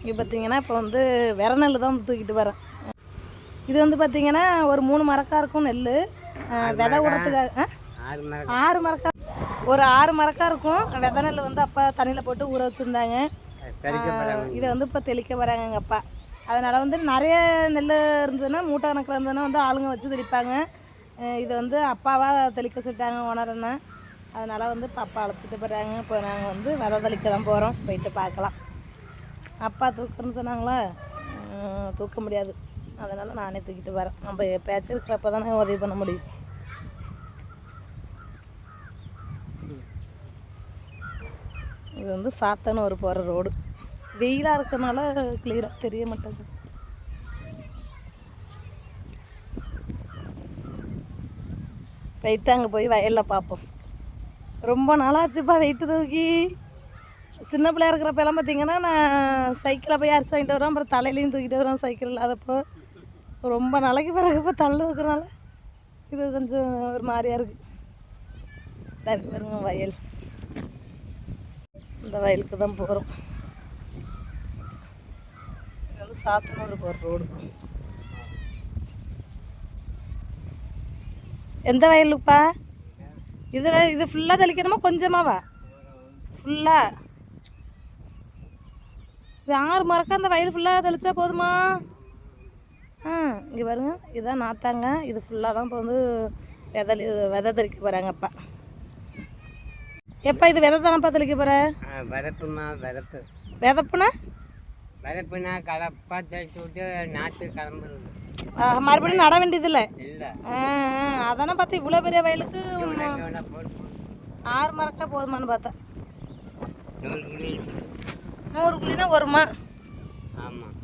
இங்கே பார்த்தீங்கன்னா இப்போ வந்து விர நெல் தான் தூக்கிட்டு வரேன் இது வந்து பார்த்தீங்கன்னா ஒரு மூணு மரக்கா இருக்கும் நெல் விதை விடுறதுக்காக? ஆறு மரக்கா? ஒரு ஆறு மரக்கா இருக்கும். விதை நெல் வந்து அப்பா தண்ணியில் போட்டு ஊற வச்சுருந்தாங்க. இதை வந்து இப்போ தெளிக்க வராங்க எங்கள் அப்பா. அதனால் வந்து நிறைய நெல் இருந்ததுன்னா மூட்டை கணக்கில் இருந்ததுன்னா வந்து ஆளுங்க வச்சு தெளிப்பாங்க. இதை வந்து அப்பாவாக தெளிக்க சொல்லிட்டாங்க ஓனர் என்ன அதனால் வந்து இப்போ அப்பா அழைச்சிட்டு போகிறாங்க இப்போ நாங்கள் வந்து விதை தெளிக்க தான் போகிறோம் போயிட்டு பார்க்கலாம். அப்பா தூக்குன்னு சொன்னாங்களா? தூக்க முடியாது. அதனால் நானே தூக்கிட்டு வரேன். நம்ம பேச்சு இருக்கிறப்ப தானே உதவி பண்ண முடியும். இது வந்து சாத்தன ஒரு போகிற ரோடு. வெயிலாக இருக்கனால கிளியராக தெரிய மாட்டேங்குது. வெயிட்டு அங்கே போய் வயலில் பார்ப்போம் ரொம்ப நாளாச்சுப்பா வெயிட்டு தூக்கி. சின்ன பிள்ளையா இருக்கிறப்பெல்லாம் பார்த்தீங்கன்னா நான் சைக்கிளை போய் அரிசி வாங்கிட்டு வருவேன். அப்புறம் தலையிலையும் தூக்கிட்டு வருவேன் சைக்கிள் இல்லாதப்போ ரொம்ப நாளைக்கு பிறகு இப்போ தள்ள இருக்கிறனால இது கொஞ்சம் ஒரு மாதிரியாக இருக்குது இருக்கு பாருங்க வயல். இந்த வயலுக்கு தான் போகிறோம் இது வந்து சாத்தனூர் போகிற ரோடு எந்த வயலுப்பா? இதில் இது ஃபுல்லாக தெளிக்கணுமா? கொஞ்சமாவா? ஃபுல்லாக இது ஆறு மரக்கா அந்த வயல் ஃபுல்லாக தெளிச்சா போதுமா? ஆ இங்கே பாருங்க. இதுதான் நாத்தாங்க. இது ஃபுல்லாக தான் இப்போ வந்து விதை விதை தெளிக்க போகிறாங்க அப்பா. எப்பா இது விதை தானப்பா தெளிக்க போகிற விதப்புமா விதப்பு. விதப்புனா விதப்புனா கலப்பாக தெளிச்சு விட்டு நாற்று கிளம்புறது. மறுபடியும் நட வேண்டியதில்லை. இல்லை. அதானே பார்த்தேன். இவ்வளோ பெரிய வயலுக்கு ஆறு மரக்கா போதுமான்னு பார்த்தேன். நூறு குழி தான் வருமா? ஆமாம்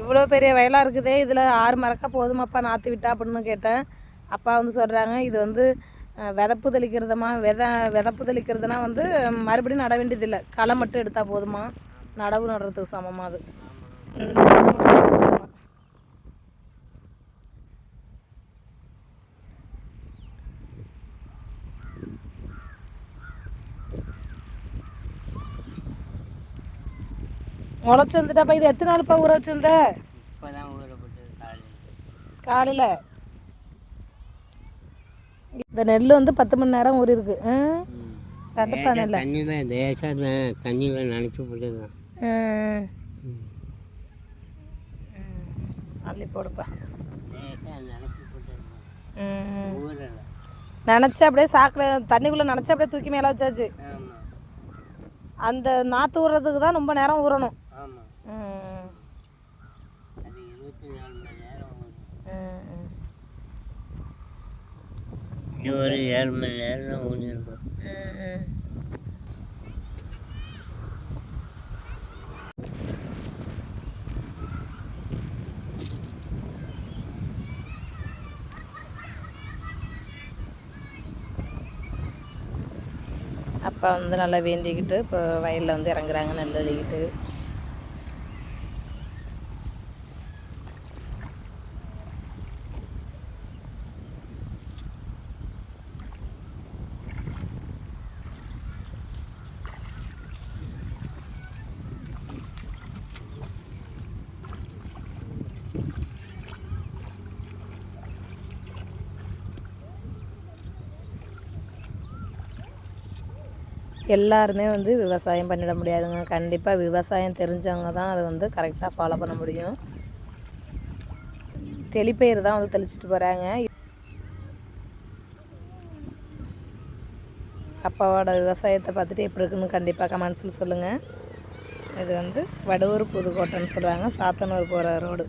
இவ்வளோ பெரிய வயலாக இருக்குதே இதில் ஆறு மரக்கா போதுமாப்பா நாற்று விட்டா அப்படின்னு கேட்டேன். அப்பா வந்து சொல்கிறாங்க இது வந்து விதப்பு தெளிக்கிறதுமா வித விதப்பு தெளிக்கிறதுனா வந்து மறுபடியும் நட வேண்டியதில்லை. களை மட்டும் எடுத்தால் போதுமா? நடவு நடுறதுக்கு சமமாக அது. முளைச்சி வந்துட்டாப்பா இது எத்தனை நாள்ப்பா ஊற வச்சிருந்த? தான் காலையில். இந்த நெல் வந்து பத்து மணி நேரம் ஊறி இருக்கு கண்டிப்பா நெல் தண்ணியில் லேசாக தண்ணியில் நினச்சி போட்டுதான் அள்ளி போடுப்பா. நினச்சி அப்படியே சாக்கில் தண்ணிக்குள்ளே நினச்சி அப்படியே தூக்கி மேலே வச்சாச்சு. அந்த நாற்று ஊறுறதுக்கு தான் ரொம்ப நேரம் ஊறணும் ஆமாம் ம். அது இருபத்தி நாலு மணி நேரம் ஊறும். ம், ம். இன்னும் ஒரு ஏழு மணி நேரம் ஊனிருக்கும் அப்பா வந்து நல்லா வேண்டிக்கிட்டு இப்போ வயலில் வந்து இறங்குறாங்க நெல் அள்ளிக்கிட்டு எல்லாருமே வந்து விவசாயம் பண்ணிட முடியாதுங்க. கண்டிப்பாக விவசாயம் தெரிஞ்சவங்க தான் அதை வந்து கரெக்டாக ஃபாலோ பண்ண முடியும். தெளிப்பயிர் தான் வந்து தெளிச்சிட்டு போகிறாங்க அப்பாவோட விவசாயத்தை பார்த்துட்டு எப்படி இருக்குன்னு கண்டிப்பாக கமெண்ட்ஸில் சொல்லுங்கள் இது வந்து வடவூர் புதுக்கோட்டைன்னு சொல்லுவாங்க. சாத்தனூர் போகிற ரோடு.